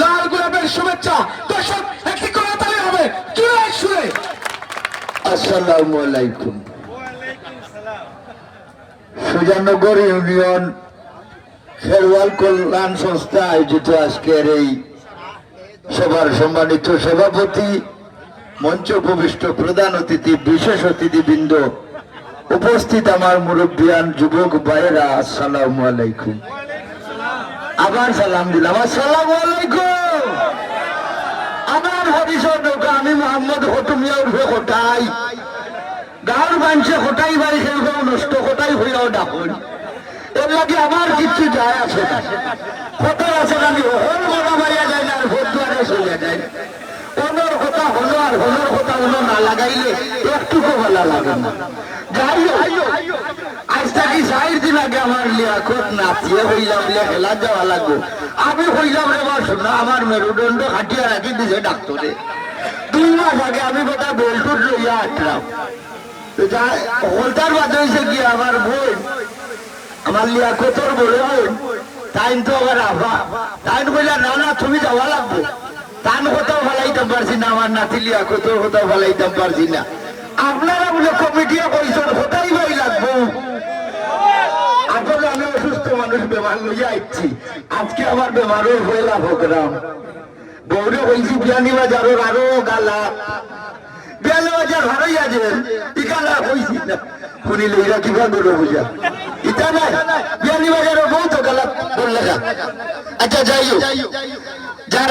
লাল গোলাপের শুভেচ্ছা। দর্শক, একটি করতালি হবে। জুড়ে আলাইকুম। সুজানগর ইউনিয়ন কল্যাণ সংস্থা আয়োজিত আজকের এই সম্মানিত সভাপতি, মঞ্চ উপবিষ্ট প্রধান অতিথি, বিশেষ অতিথিবৃন্দ উপস্থিত আমার মুরব্বিয়ান, যুবক ভাইয়েরা, আসসালামু আলাইকুম। আবার সালাম দিলাম। আসসালামু আলাইকুম। আমার হরিশর নৌকা আমি মোহাম্মদ হটুমিয়া উর্ফে কোটাই গাঁর মানুষে কোটাই বাড়ি খেলবেও নষ্ট কোটাই হইয়াও ডাকুন। এর লাগে আমার কিচ্ছু যায় আছে কত আছে আমি হল বড় যায় না আর ভোট দুয়ারে চলে যায় ওনার কথা হলো আর হলোর কথা হলো না লাগাইলে একটুকু ভালো লাগে না। যাই হোক, আজ থাকি চার দিন আগে আমার লিয়াকত নাচিয়ে হইলাম লাগবো। আমি হইলাম রে বাস, না আমার মেরুদণ্ড হাঁটিয়ে দিছে ডাক্তারে। দুই মাস আমি কথা বেলটুট লইয়া আসলাম। হলতার বাদ হয়েছে কি আমার বোন তাইন তো না না, তুমি যাওয়া লাগবো। তান কোথাও ফেলাইতাম পারছি না, আমার নাতি লিয়াকতর কোথাও ফেলাইতাম পারছি না। আপনারা বলে কমিটিও কইছেন, কোথায় ভাই লাগবো? মানুষ বেমার লইয়া আইছি। আজকে আমার বেমারও হইলা প্রোগ্রাম বৌরে হয়েছি বিয়ানি বাজারের আরও গালা। আচ্ছা যার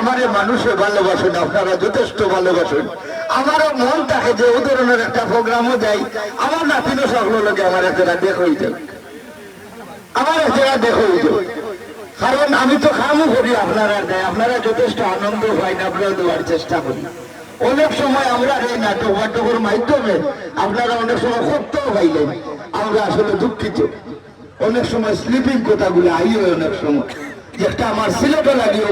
আমার আপনারা যথেষ্ট ভালোবাসেন। আমারও মন থাকে যে ও ধরনের একটা প্রোগ্রামও যাই আমার নাতিনও সকল লোকে আমার একটা যায় আমার একটা দেখো কারণ আমি তো খামও করি আপনারা দেয়। আপনারা যথেষ্ট আনন্দ হয় না, আপনারা দেওয়ার চেষ্টা করি। অনেক সময় আমরা এই নাটক নাটকের মাধ্যমে আপনারা অনেক সময় করতেও পাইলেন আমরা আসলে দুঃখিত। অনেক সময় স্লিপিং কথাগুলো আইও অনেক সময়। একটা আমার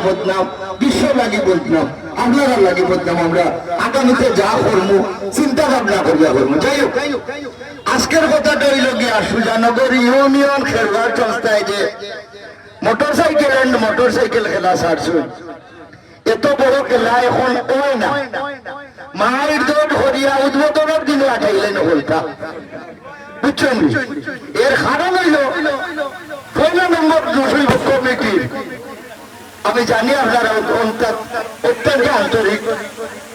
বদনাম, বিশ্ব বদনাম। আপনারা বদনাম আমরা। আগামীতে যা করব চিন্তা ভাবনা করিয়া করব যাই হোক, আজকের কথাটা হইল গিয়া সুজানগর ইউনিয়ন খেলবার সংস্থায় যে খেলা এত বড় খেলা এখন ওই না। মায়ের দৌড় হরিয়া উদ্বোধনের দিনে আঠাইলেন হলটা। বুঝছেন? এর কারণ হইল, পয়লা নম্বর কমিটির আমি জানি আপনারা অত্যন্ত আন্তরিক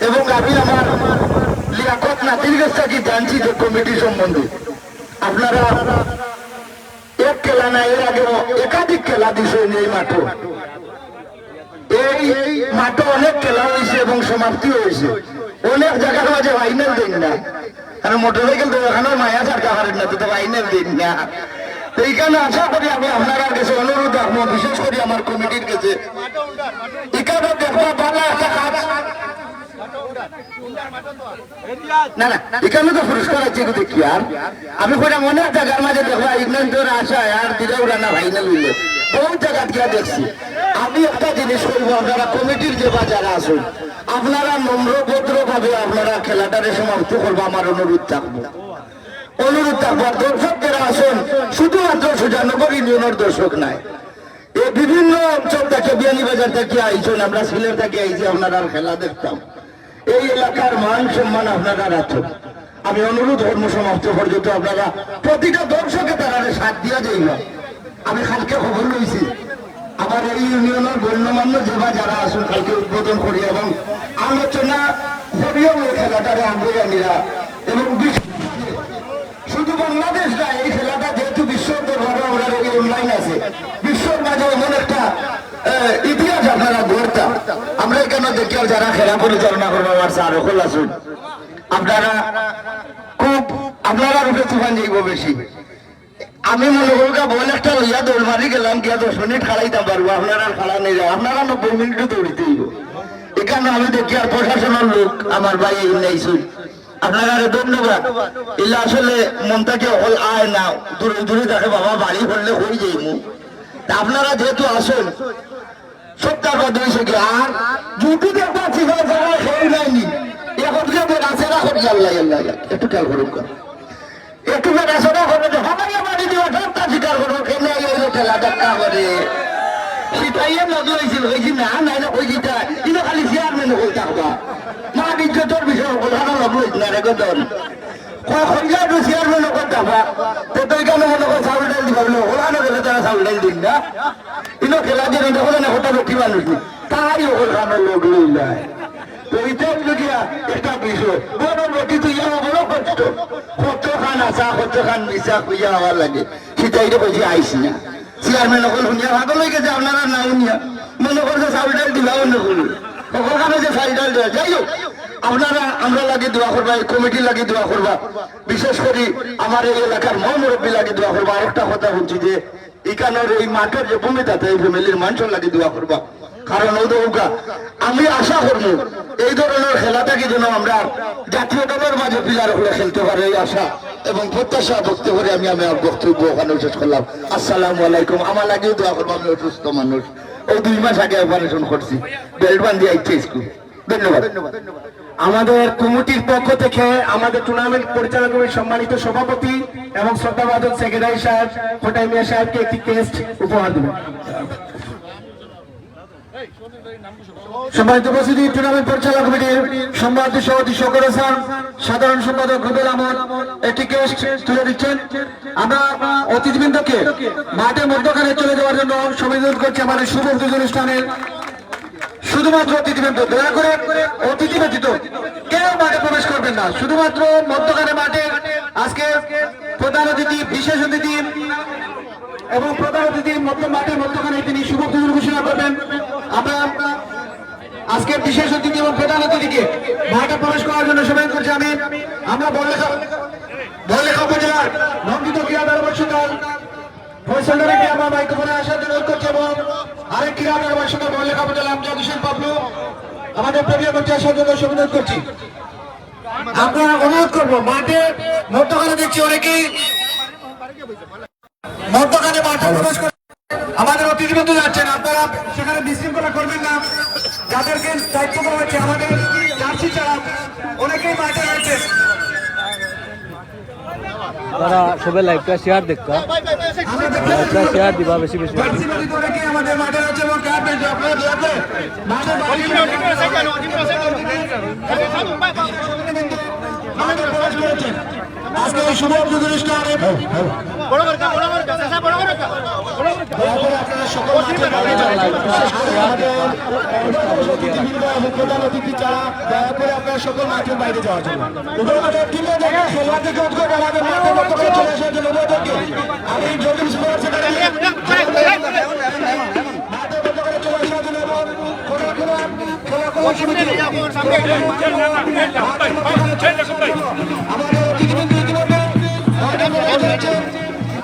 এবং আমি আমার লিয়াকত নাতির কাছ থেকে জানছি যে কমিটি সম্বন্ধে। আপনারা এক খেলা না, এর আগে একাধিক খেলা দিছে এই মাঠে। এই মাঠে অনেক খেলা হয়েছে এবং সমাপ্তি হয়েছে। অনেক জায়গার মাঝে ফাইনাল দিন না। কারণ মোটর সাইকেল তো এখানে মায়া সরকার পারেন না, তো ফাইনাল দিন না। তো এইখানে আশা করি আমি অনুরোধ রাখব, বিশেষ করে আমার কমিটির কাছে। কি আমি একটা জিনিস আপনারা কমিটির আপনারা ভাবে আপনারা খেলাটারে সমাপ্ত করব, আমার অনুরোধ থাকব। অনুরোধ যারা আসুন শুধুমাত্র ইউনিয়নের দর্শক নাই। এই বিভিন্ন অঞ্চল থেকে বিয়ানীবাজার থেকে আইছেন, আমরা সিলেট থেকে আইছি, আপনারা খেলা দেখতাম। এই এলাকার মান সম্মান আপনারা রাখুন আমি অনুরোধ ধর্ম সমাপ্ত পর্যন্ত আপনারা প্রতিটা দর্শকে তারা সাথ দিয়া যাইবা। আমি কালকে খবর লইছি, আমার এই ইউনিয়নের গণ্যমান্য যেবা যারা আসুন কালকে উদ্বোধন করি এবং আলোচনা করিও খেলাটারে শুধু বাংলাদেশ না এই খেলাটা যেহেতু বিশ্ব দরবারে আমরা অনলাইন আছে। বিশ্বর মাঝে এমন একটা ইতিহাস আপনারা গড়তা। আমরা এখানে দেখি যারা খেলা পরিচালনা করব, আমার স্যার সকল আসুন আপনারা খুব, আপনারা রূপে তুফান যাইব বেশি। আমি মনে করব বল একটা লইয়া দৌড় মারি গেলাম, গিয়া দশ মিনিট খাড়াইতে পারব, আপনারা খাড়া নেই যাও। আপনারা নব্বই মিনিটও দৌড়িতে এখানে আমি দেখি আর প্রশাসনের লোক, আমার ভাই নেইছুন আপনারা ধন্যবাদ। এলে আসলে মনটাকে অকল আয় না, দূরে দূরে দেখে বাবা, বাড়ি করলে হয়ে যাই মু আপনারা যেহেতু আসেন, সত্যার বাদ হয়েছে কি আর যদি দেখবা ঠিক আছে সেই নাইনি এখন যে রাসেরা করে আল্লাহ আল্লাহ। একটু খেয়াল করুন। একটু করে হবে আমার বাড়ি দিয়ে সবটা স্বীকার করব খেলে খেলা দেখা করে। সিটাইয়ে লাগল হয়েছিল হয়েছি হয়ে থাকবা তো তুই। কেন মনে কর চাউল ডাল দিবা বলে ওখানে গেলে তারা চাউল তো খান আসা কত খান মিশা খুঁজা হওয়ার লাগে সেটা এটা বলছি আইসি না। চেয়ারম্যান অকল শুনিয়া আপনারা শুনিয়া করছে চাউল ডাল দিবা অন্য কোনো। ওখানে যে যাই আপনারা, আমরা লাগে দোয়া করবা, এই কমিটি লাগে দোয়া করবা। বিশেষ করে আমার এই এলাকার মহ মুরব্বী লাগে দোয়া করবা। আর একটা কথা বলছি যে এখানের এই মাঠের যে ভূমিটাতে এই ফ্যামিলির মানুষের লাগে দোয়া করবা। কারণ ওই দৌকা, আমি আশা করব, এই ধরনের খেলাটাকে যেন আমরা জাতীয় দলের মাঝে প্লেয়ার হলে খেলতে পারে, এই আশা। এবং প্রত্যাশা ব্যক্ত করে আমি আমার বক্তব্য ওখানে শেষ করলাম। আসসালামু আলাইকুম। আমার লাগেও দোয়া করব আমি অসুস্থ মানুষ। ওই দুই মাস আগে অপারেশন করছি। বেল্ট বান্ধি আইতে স্কুল। ধন্যবাদ। আমাদের কমিটির পক্ষ থেকে আমাদের টুর্নামেন্ট পরিচালনা কমিটির সম্মানিত সভাপতি এবং শ্রদ্ধাভাজন সেক্রেটারি সাহেব খোটাই মিয়া সাহেবকে একটি টেস্ট উপহার দেবেন। সম্মানিত উপস্থিতি, টুর্নামেন্ট পরিচালনা কমিটির সম্মানিত সভাপতি শকর হাসান, সাধারণ সম্পাদক রুবেল আহমদ, একটি কেস্ট তুলে দিচ্ছেন। আমরা অতিথিবৃন্দকে মাঠের মধ্যখানে চলে যাওয়ার জন্য সংবেদন করছি আমাদের শুভ উদ্বোধন অনুষ্ঠানের শুধুমাত্র অতিথিবৃন্দ, দয়া করে অতিথি ব্যতীত কেউ মাঠে প্রবেশ করবেন না। শুধুমাত্র মধ্যখানে মাঠে আজকে প্রধান অতিথি, বিশেষ অতিথি এবং প্রধান অতিথি মধ্য মাঠের মধ্যখানে তিনি শুভ পুজোর ঘোষণা করবেন। আমরা আজকে বিশেষ অতিথি এবং প্রধান অতিথিকে মাঠে প্রবেশ করার জন্য সময় করছি আমি, আমরা বড়লেখা উপজেলার নন্দিত ক্রীড়া মাইক্রোফোনে আসার আমাদের আমরা অনুরোধ করব, মাঠে মধ্যখানে দেখছি অনেকেই মাঠে প্রবেশ আমাদের অতিথিবৃন্দ যাচ্ছেন আপনারা সেখানে বিশৃঙ্খলা করবেন না যাদেরকে দায়িত্ব দেওয়া হচ্ছে আমাদের জার্সি ছাড়া অনেকেই মাঠে রয়েছে তারা সবাই লাইভটা শেয়ার দেখতা আমরা দেখতে লাইভটা শেয়ার দিবা বেশি বেশি জার্সি বাড়িতে অনেকেই আমাদের মাঠে রয়েছে এবং কার পেয়েছে আপনারা দয়া করে মাঠে আমাদের প্রবেশ করেছেন আজকে এই শুভ উদ্বোধন অনুষ্ঠানে দয়া করে আপনারা সকল। বিশেষ আমাদের অতিথি মাঠের বাইরে যাওয়ার জন্য। এবং টিমে দেখে খেলা থেকে উদ্যোগ আমাদের মাঠের মতো করে চলে আসার জন্য ওদেরকে আমি ইতিমধ্যে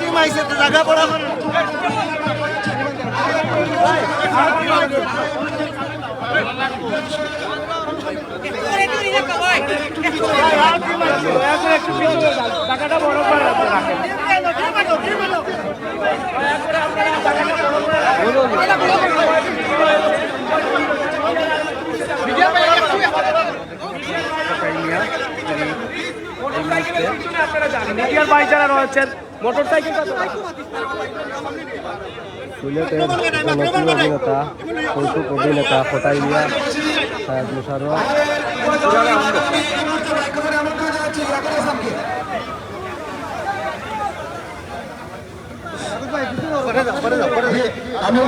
বিহারীবাজার লাইভটা শেয়ার দিবেন এসপিবি পেজটা ফলো দিয়ে মিডিয়ার ভাই যারা রয়েছেন মোটর সাইকেল সিলেটের জনপ্রিয় অভিনেতা কৌতুক অভিনেতা ফটাই সাহেব মুশারফ আমি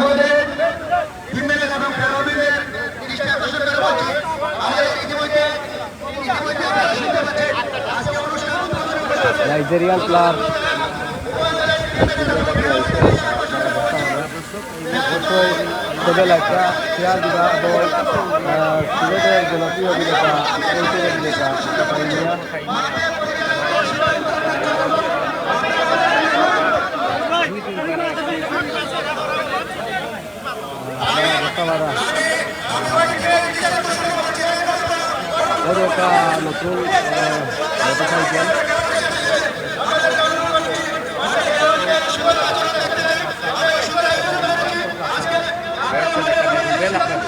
নাইজেরিয়ান প্লার অবশ্যই সবে লেখা শেয়ার দিবা এবং জনপ্রিয় অভিনেতা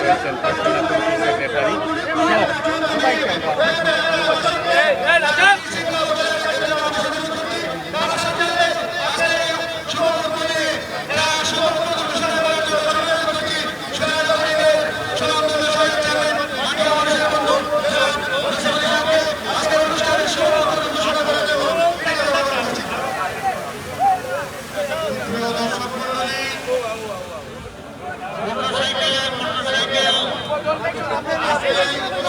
যাওয়ারা ওদের একটা নতুন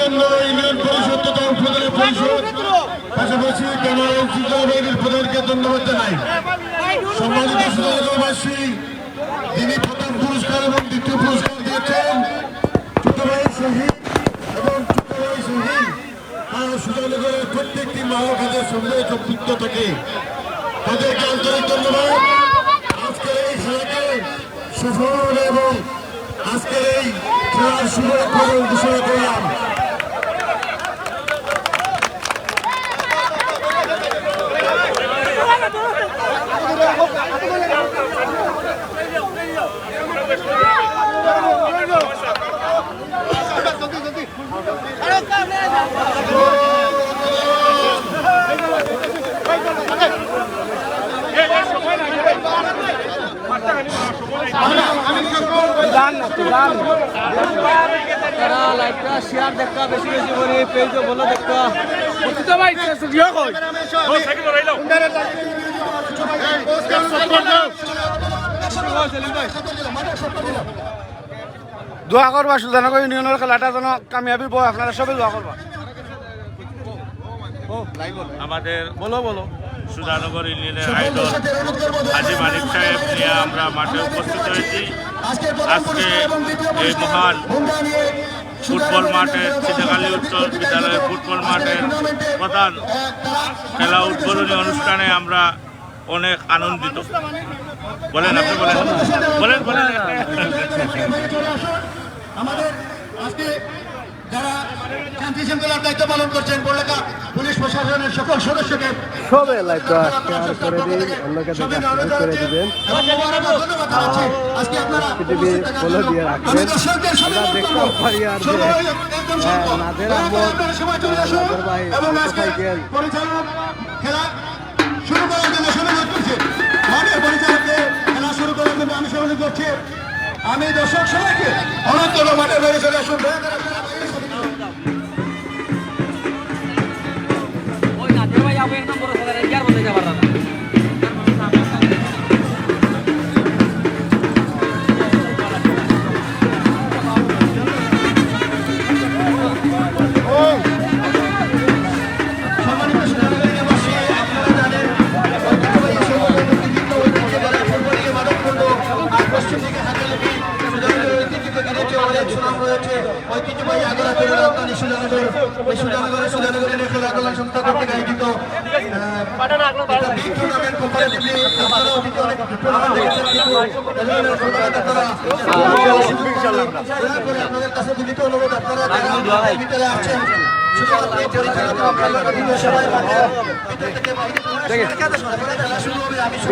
জন্য ইউনিয়ন পরিষদ তথা উপজেলা পরিষদ, পাশাপাশি ক্যামেরা শৃঙ্খলা বাহিনীর প্রধানকে ধন্যবাদ জানাই। সম্মানিত সুদানগরবাসী যিনি প্রথম পুরস্কার এবং দ্বিতীয় পুরস্কার দিয়েছেন ছোট ভাই শহীদ এবং ছোট ভাই শহীদ আর সুজানগরের প্রত্যেকটি মানব কাজের সঙ্গে সম্পৃক্ত থাকে। তাদেরকে আন্তরিক ধন্যবাদ। আজকের এই খেলাকে সফল এবং আজকের এই খেলার শুভ উদ্বোধন ঘোষণা করলাম। তারা লাইকটা শেয়ার দেখা বেশি বেশি করে পেজও বলো দেখা তো ভাই ইয়ে কই ও সাইকেল রইল দোয়া করবা সুজানগর ইউনিয়নের খেলাটা যেন কামিয়াবি বয় আপনারা সবাই দোয়া করবা। আমাদের বলো বলো। সুধানগর ইউনিয়নের আইডল হাজি মালিক সাহেব নিয়ে আমরা মাঠে উপস্থিত হয়েছি। আজকে এই মহান ফুটবল মাঠের চিটাকালী উচ্চ বিদ্যালয়ের ফুটবল মাঠের প্রধান খেলা উদ্বোধনী অনুষ্ঠানে আমরা অনেক আনন্দিত। বলেন আপনি বলেন বলেন বলেন আমাদের আজকে যারা শান্তি শৃঙ্খলার দায়িত্ব পালন করছেন বললেখা পুলিশ প্রশাসনের সকল সদস্যকে সবে লাইকটা শেয়ার করে দিন অন্যকে দেখা করে দিবেন এবং মোবারকবাদ ধন্যবাদ জানাচ্ছি। আজকে আপনারা বলে দিয়ে রাখবেন। আমরা দেখতে পারি আর যে, হ্যাঁ, নাদের আহমদ, চলে আসুন নাদের ভাই, এবং আজকে পরিচালক খেলা অনুরোধ করছি, আমি দর্শক সবাইকে অনন্তর মাঠে বেড়ে চলে আসুন। দয়া করে আপনারা আর বলতে যাবার সম্মানিত পক্ষ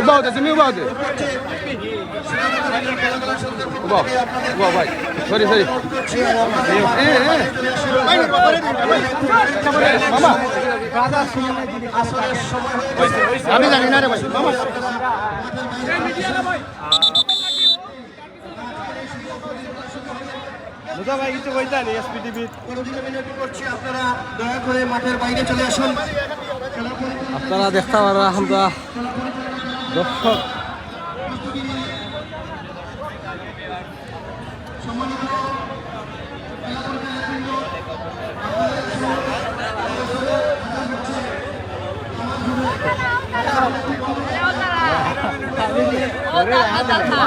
উবাও থেকে আপনাদের উবাও ভাই সরি সরি আমি জানি না রে ভাই। বুঝা ভাই কিছু করছি আপনারা দয়া করে মাঠের বাইরে চলে আসুন আপনারা দেখতে পারা আমরা দর্শক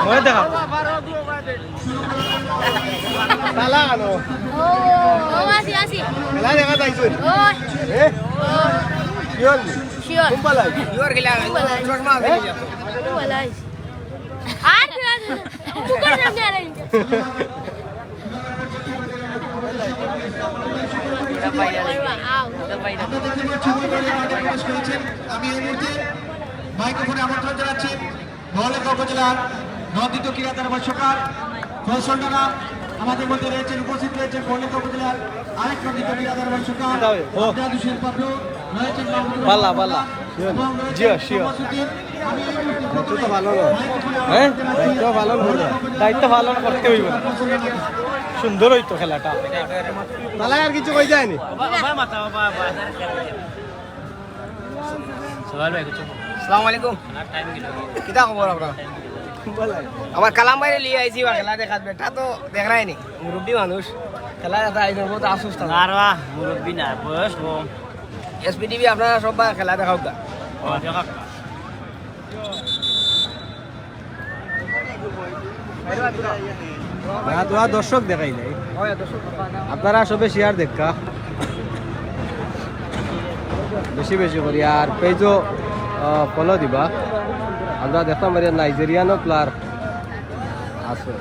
মই দেখা তালা আনো Oh, así, así. খেলা দেখা যাইছো Oh, এ কি হল sure. কোন পালাই Walay. Ah, bukan nabi ada ini. আপনারা দেখতে পাচ্ছেন ফুটবলের মাঠে প্রবেশ করেছেন। আমি এই মুহূর্তে মাইক্রোফোনে আমন্ত্রণ জানাচ্ছি মহলেখা উপজেলার নন্দিত ক্রীড়া দরবার কৌশলডানা আমাদের মধ্যে রয়েছেন উপস্থিত রয়েছেন মহলেখা উপজেলার আরেক পাবলু রয়েছেন বাল্লা, বাল্লা। আমি এই মুহূর্তে তো ভালো হ্যাঁ? দায়িত্ব করতে হইব সুন্দর হইতো খেলাটা। তাহলে আর কিছু কই যায়নি সালাম আলাইকুম। কিতা খবর আপনার? আমার কালাম বাইরে লিয়ে আইছি বা খেলা দেখাত বেটা তো দেখ নাই নি? মুরব্বী মানুষ খেলা দেখা আইসেন বহুত আফসোস আর মুরব্বী না বয়স কম। এসপি টিভি আপনারা সব বা খেলা দেখাও গা। ও দেখা না তো আর দর্শক দেখাই নাই। আপনারা সবে শেয়ার দেখা বেশি বেশি করি আর পেজও ফলো দিবা। আমরা দেখতাম এর নাইজেরিয়ানো প্লেয়ার আছে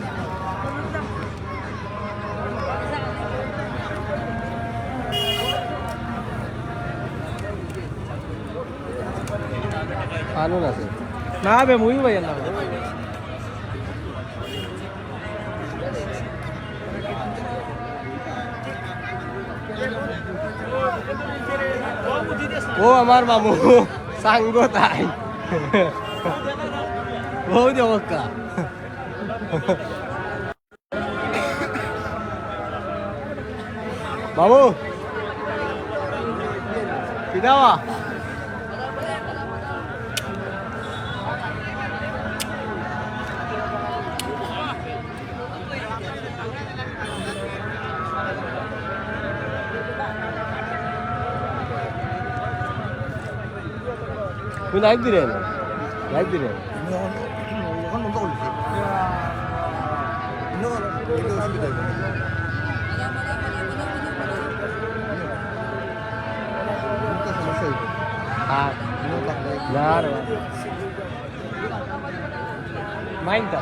কানুন আছে না বে মুই ভাই না ও আমার মামু সাঙ্গ তাই। বউ দেবকা বাবু কি দাওয়া তুই লাইভ দিলেন লাইভ দিলেন হ্যাঁ না রে মাইন্ডটা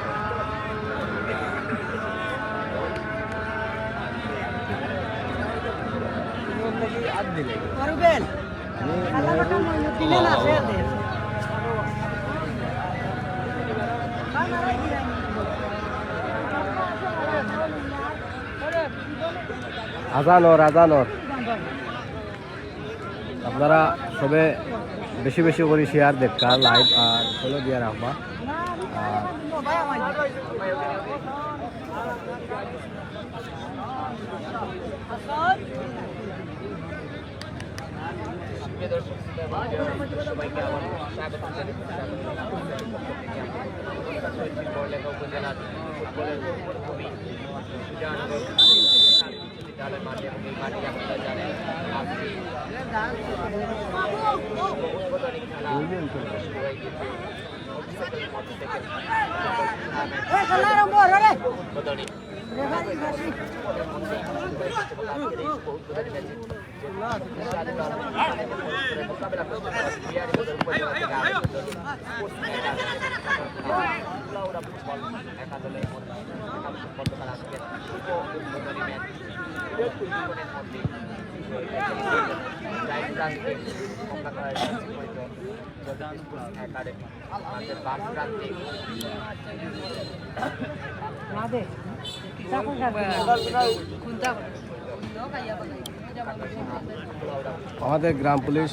আদ দিলে আজানর আজানর আপনারা সবে বেশি বেশি করে শেয়ার দেখা লাইভ আর ফলো দিয়া রাখবা। সবাইকে আমার স্বাগত ফুটবলের খেলা আৰম্ভ হ'ল আমাদের গ্রাম পুলিশ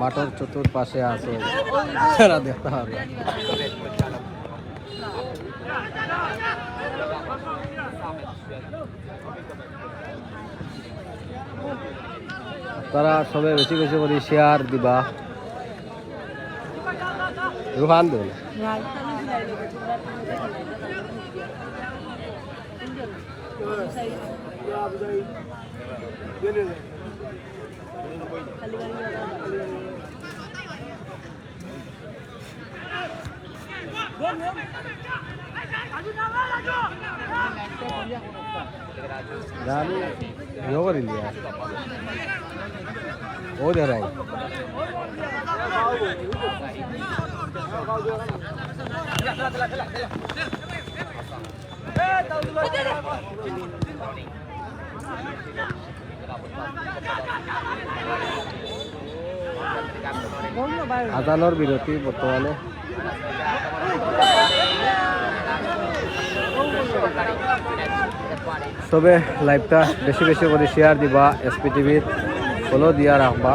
মাঠের চতুর্পাশে আছে। হবে। তারা সবে বেশি বেশি করে শেয়ার দিবা। রুহান দেন জানি ইয়ে করে ও দে রাই আজানোর বিরতি বর্তমানে। তবে লাইভটা বেশি বেশি করে শেয়ার দিবা এসপি টিভির ফলো দিয়া রাখবা